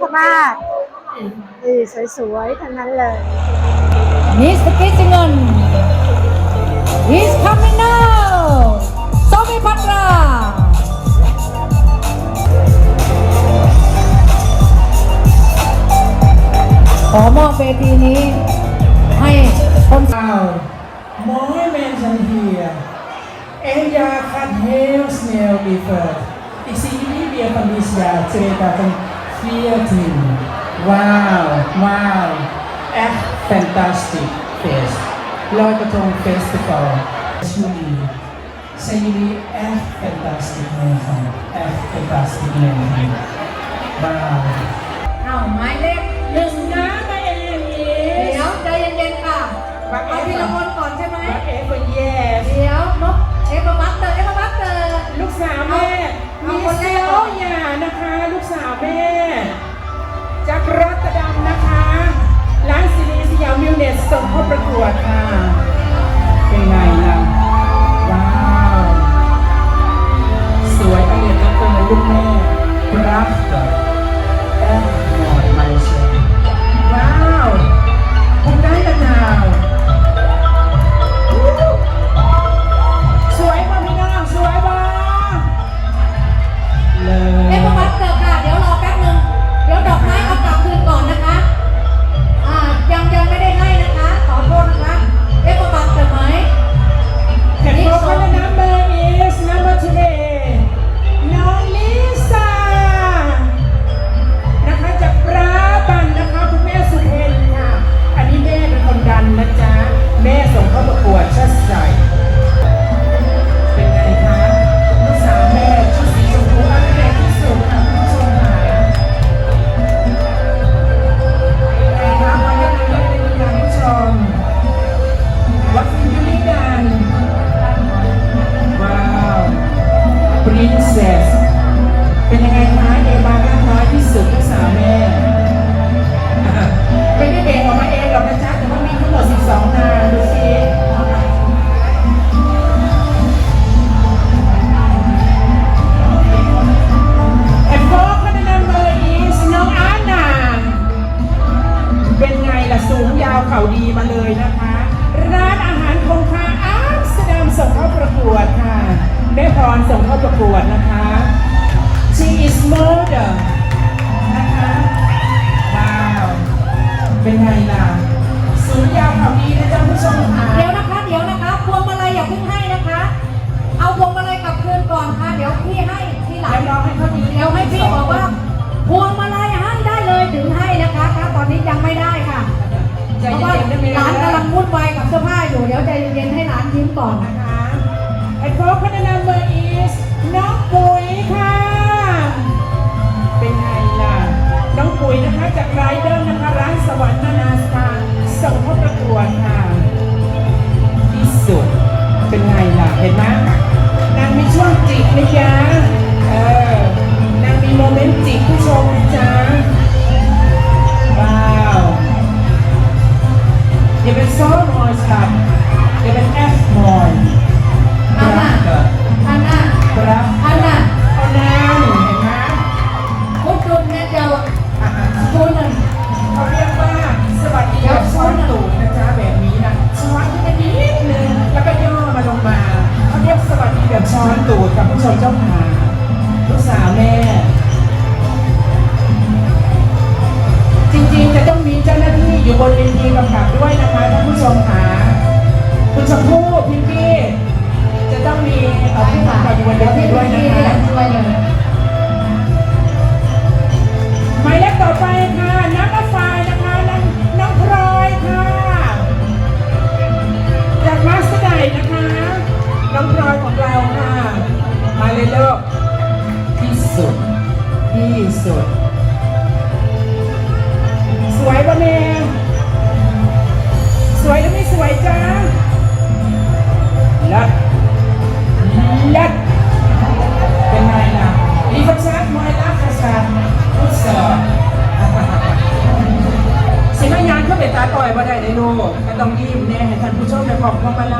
พมาศนี่สวยๆทั้งนั้นเลย He's the kissing on. He's coming now. Tommy Patra. ขอมอบเวทีนี้ ให้คน Wow. My mention here. Ella had hail snail before. You see, we are from this uh, Treta from creatine. Wow, wow. A fantastic fest. Lôi Cà Thông Festival. Actually, sa yun F fantastic na yun. F fantastic na yun. Wow. Nào, mai lên. Đừng đá tay em, yes. ดี๋ยวใจเย็นๆค่ะเอาทีละคนก่อนใช่ไหม F yes เดี๋ยวนกเอฟบัตเตอร์เอฟบัตเตอร์ลูกสาวแม่ มีเซลล์หานะคะ ลูกสาวแม่จากรัตดำนะคะ ร้านซีรีสยามมิวเนสส่งเข้าประกวดค่ะ ก่อนนะคะ and vocal number is น้องปุ๋ยค่ะ เป็นไงล่ะ น้องปุ๋ยนะคะจากไรเดอร์นะคะร้านสวรรค์นานาสตาส่งเข้าประกวดค่ะที่สุด เป็นไงล่ะ เห็นไหมนางมีช่วงจิกนะจ๊ะเออนางมีโมเมนต์จิกผู้ชมนะจ๊ะว้าว You've been so much happy. Gracias. ของพระประดา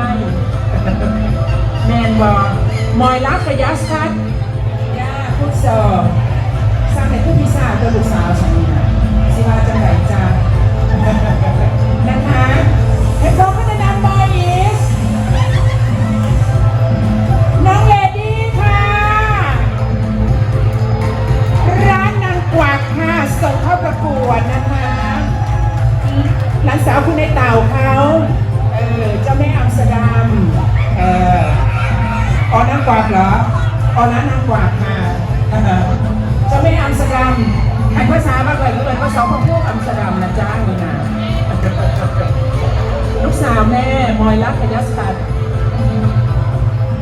อนางกวักเหรออ๋อนั้นนางกวักค่ะเออเจ้าแม่อัมสเตอร์ดัมไอ้ภาษาบ้านเลยก็เลยภาษาพวกพวกอัมสเตอร์ดัมนะจ้านี่นะลูกสาวแม่มอยรักพยัสตัด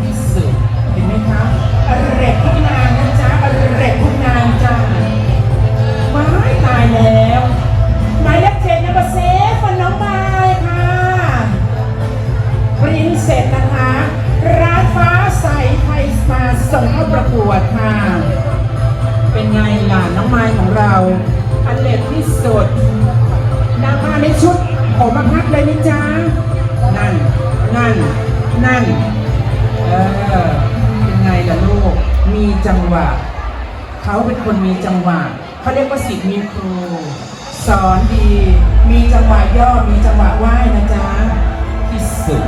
ที่สุเห็นไหมคะอเรกทุกนางนะจ๊ะอเรกทุกนางจ้าว้ายตายแล้วหมายเลขเจ็ดนะบเซฟันน้องไม้ เขาเป็นคนมีจังหวะเขาเรียกว่าสิทธิ์มีครู สอนดี มีจังหวะย่อมีจังหวะไหว้นะจ๊ะที่สุด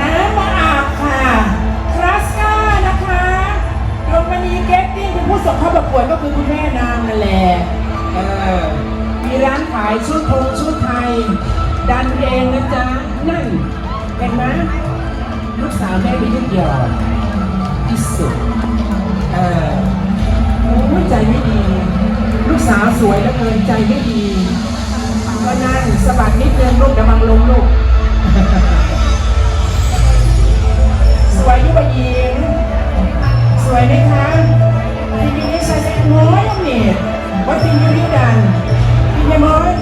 น้ำมาอาบค่ะคลาสก้านะคะโดมณีเกตติ้งเป็นผู้ส่งเข้าประกวดก็คือคุณแม่นางนั่นแหละเออมีร้านขายชุดทงชุดไทย ดันเองนะจ๊ะนั่นเห็นไหมลูกสาวแม่ไปยุดหยอดที่สุด สวยแล้วเกินใจไม่ดีก็นั่งสะบัดนิดนึงลูกเดี๋ยวบังลงลูก สวยยุบยิงสวยไหมคะทีนี้ใช้เซ็ตน้อยเนี่ยวัดทียูริดันทีนี้ม้อย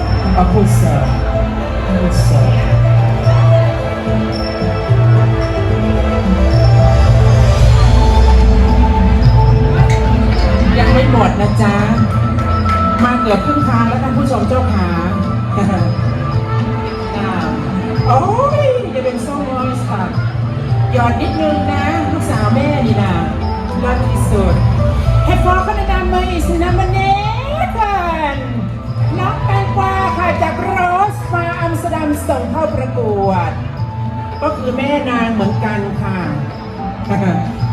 คือแม่นางเหมือนกันค่ะ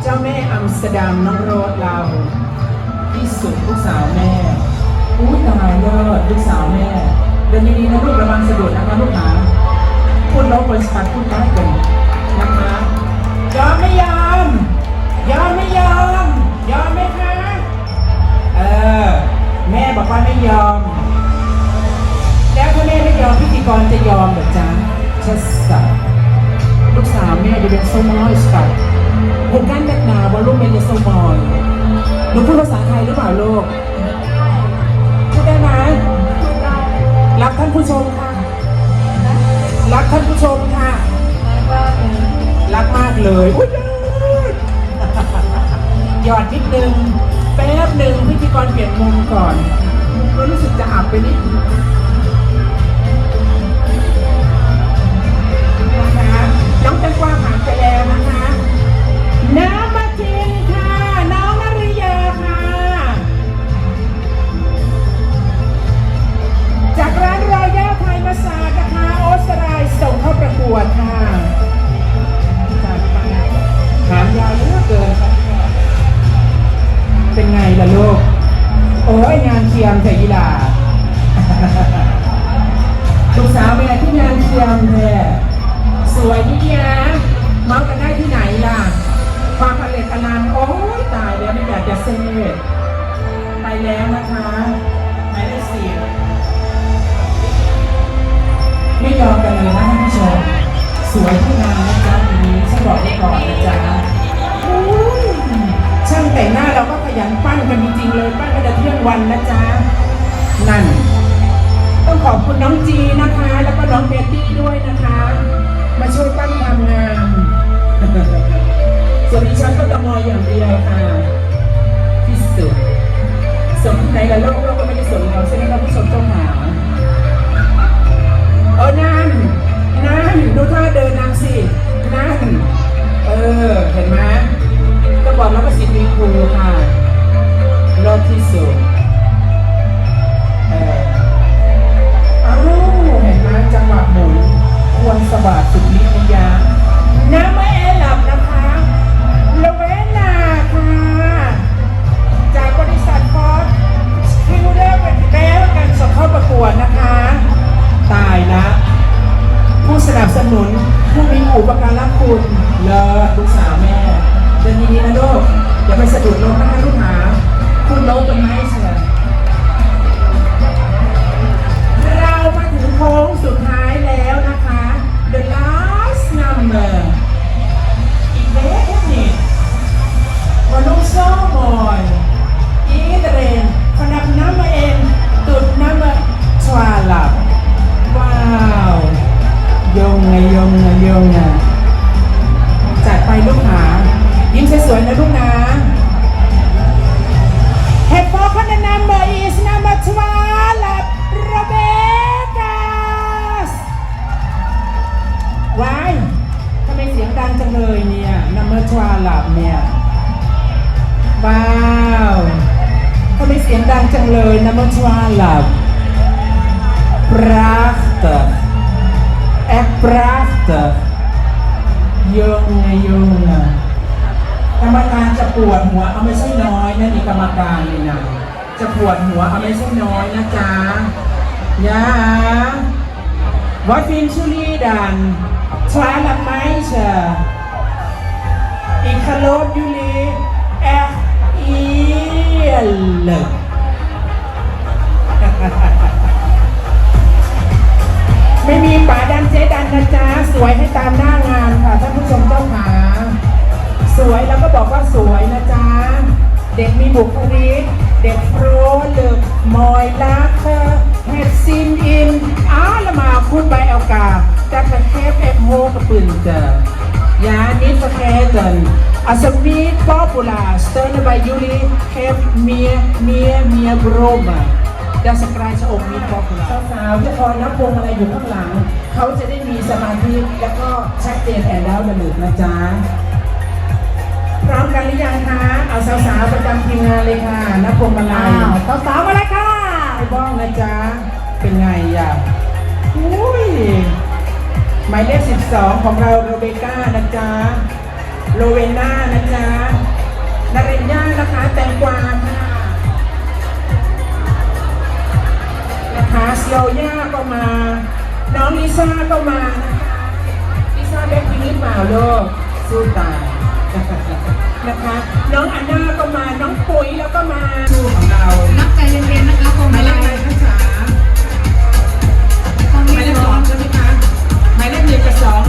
เจ้าแม่อัมสร์ดัมน้องโรสเรา ที่สุดลูกสาวแม่อุ้ยตายเลิศลูกสาวแม่เดินดีๆนะลูกระวังสะดุดนะคะลูกหาพูดแล้วบริษัทพูดได้กันนะคะยอมไม่ยอมยอมไม่ยอมยอมไหมคะเออแม่บอกว่าไม่ยอม แล้วถ้าแม่ไม่ยอมพิธีกรจะยอมเหรอจ๊ะเชสสั ลูกสาวแม่จะเป็นโซมอยสกัดผมกั้นแบกหนาว่าลูกเป็นโซมอยหนูพูดภาษาไทยหรือเปล่าลูกพูดได้ไหมรักท่านผู้ชมค่ะ รักท่านผู้ชมค่ะรักมากเลยอุ๊ยหยอดนิดนึง แป๊บหนึ่งพิธีกรเปลี่ยนมุมก่อนรู้สึกจะอับไปนิดนะ ว่าผ่านไปแล้วนะคะ วยที่งานนะจ๊ะทีนี้ฉันบอกไว้ก่อนนะจ๊ะอุ้ยช่างแต่งหน้าเราก็ขยันปั้นกันจริงๆเลยปั้นกันแต่เที่ยงวันนะจ๊ะนั่น ต้องขอบคุณน้องจีนะคะ แล้วก็น้องเบตตี้ด้วยนะคะ มาช่วยปั้นทำงานส่วนดิฉันก็จะมอยอย่างเดียวค่ะ number is nummer 12 Rebecca's ว้ายทำไมเสียงดังจังเลยเนี่ย number 12เนี่ยว้าวทำไมเสียงดังจังเลยนะมันชวาลับ prachtig echt prachtig jongen jongen กรรมการจะปวดหัว เอาไม่ใช่น้อยนะนี่กรรมการนี่นะ จะปวดหัวเอาไม่ใช่น้อยนะจ๊ะยา Wat vindt jullie dan? 12 meisjes. Ik geloof jullie echt eerlijk. ไม่มีป๋าดันเจ๊ดันนะจ๊ะสวยให้ตามหน้างานค่ะท่านผู้ชมเจ้าขาสวยแล้วก็บอกว่าสวยนะจ๊ะ เด็กมีบุคลิก เด็กโปรลึกมอยลักเฮดซินอินอ้าละมาคุณใบเอากาจากกระเทปเอ็กโฮกระปืนเจอยานิฟแคเดนอาสมีป๊อปูลาสเตอร์นบายยูรีเฮฟเมียเมียเมียบรมาดัสกรายชะอกมีป๊อปูลาสาวๆที่คอยนับพวงอะไรอยู่ข้างหลัง เขาจะได้มีสมาธิแล้วก็ชัดเจนแอนแล้วระลึกนะจ๊ะ พร้อมกันหรือยังคะ เอาสาวๆประจำทีมงานเลยค่ะนับพวงมาลัอ้าวยสาวๆมาเลยค่ะไอ้บ้องนะจ๊ะ เป็นไงอะอุ้ยหมายเลข12 ของเราโรเบก้านะจ๊ะโรเวน่านะจ๊ะนาเรนย่านะคะแตงกวาค่ะนะคะเซียวย่าก็มา น้องลิซ่าก็มานะคะลิซ่าแบ็คพิงค์หรือเปล่าลูกสู้ตาย นะคะ น้องอันนาก็มา น้องปุ๋ยแล้วก็มาครูของเรานักใจเย็นๆนะคะคงหม่เลขอภาษาไม่เล่ขสองใช่ไหมคะหม่เล่นหนึ่งกับสอง